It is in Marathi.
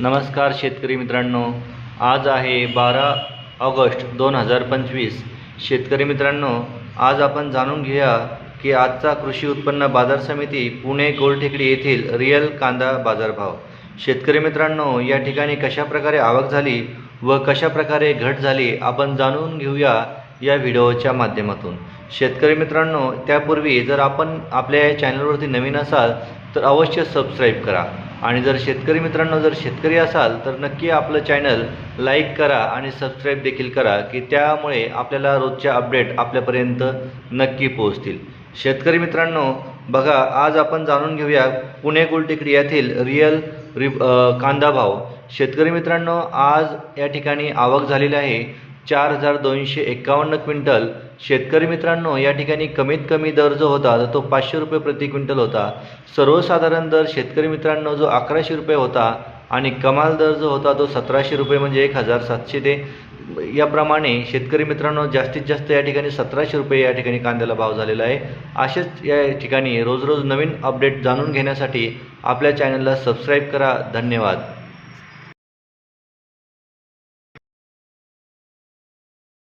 नमस्कार शेतकरी मित्रांनो. आज आहे बारा ऑगस्ट दोन हजार पंचवीस. शेतकरी मित्रांनो आज आपण जाणून घेऊया की आजचा कृषी उत्पन्न बाजार समिती पुणे गोलटेकडी येथील रिअल कांदा बाजारभाव. शेतकरी मित्रांनो या ठिकाणी कशाप्रकारे आवक झाली व कशाप्रकारे घट झाली आपण जाणून घेऊया या व्हिडिओच्या माध्यमातून. शेतकरी मित्रांनो त्यापूर्वी जर आपण आपल्या या चॅनलवरती नवीन असाल तर अवश्य सबस्क्राईब करा. आणि जर शेतकरी मित्रांनो जर शेतकरी असाल तर नक्की आपलं चॅनल लाईक करा आणि सबस्क्राईब देखील करा की त्यामुळे आपल्याला रोजच्या अपडेट आपल्यापर्यंत नक्की पोहोचतील. शेतकरी मित्रांनो बघा आज आपण जाणून घेऊया पुणे गुलटेकडी येथील रिअल रि कांदा भाव. शेतकरी मित्रांनो आज या ठिकाणी आवक झालेली आहे. चार हजार दोनशे एकावन्न क्विंटल. शेतकरी मित्रांनो या ठिकाणी कमीत कमी दर जो होता तर तो पाचशे रुपये प्रति क्विंटल होता. सर्वसाधारण दर शेतकरी मित्रांनो जो अकराशे रुपये होता आणि कमाल दर जो होता तो सतराशे रुपये म्हणजे एक हजार सातशे ते. याप्रमाणे शेतकरी मित्रांनो जास्तीत जास्त या ठिकाणी सतराशे रुपये या ठिकाणी कांद्याला भाव झालेला आहे. असेच या ठिकाणी रोज रोज नवीन अपडेट जाणून घेण्यासाठी आपल्या चॅनलला सबस्क्राईब करा. धन्यवाद.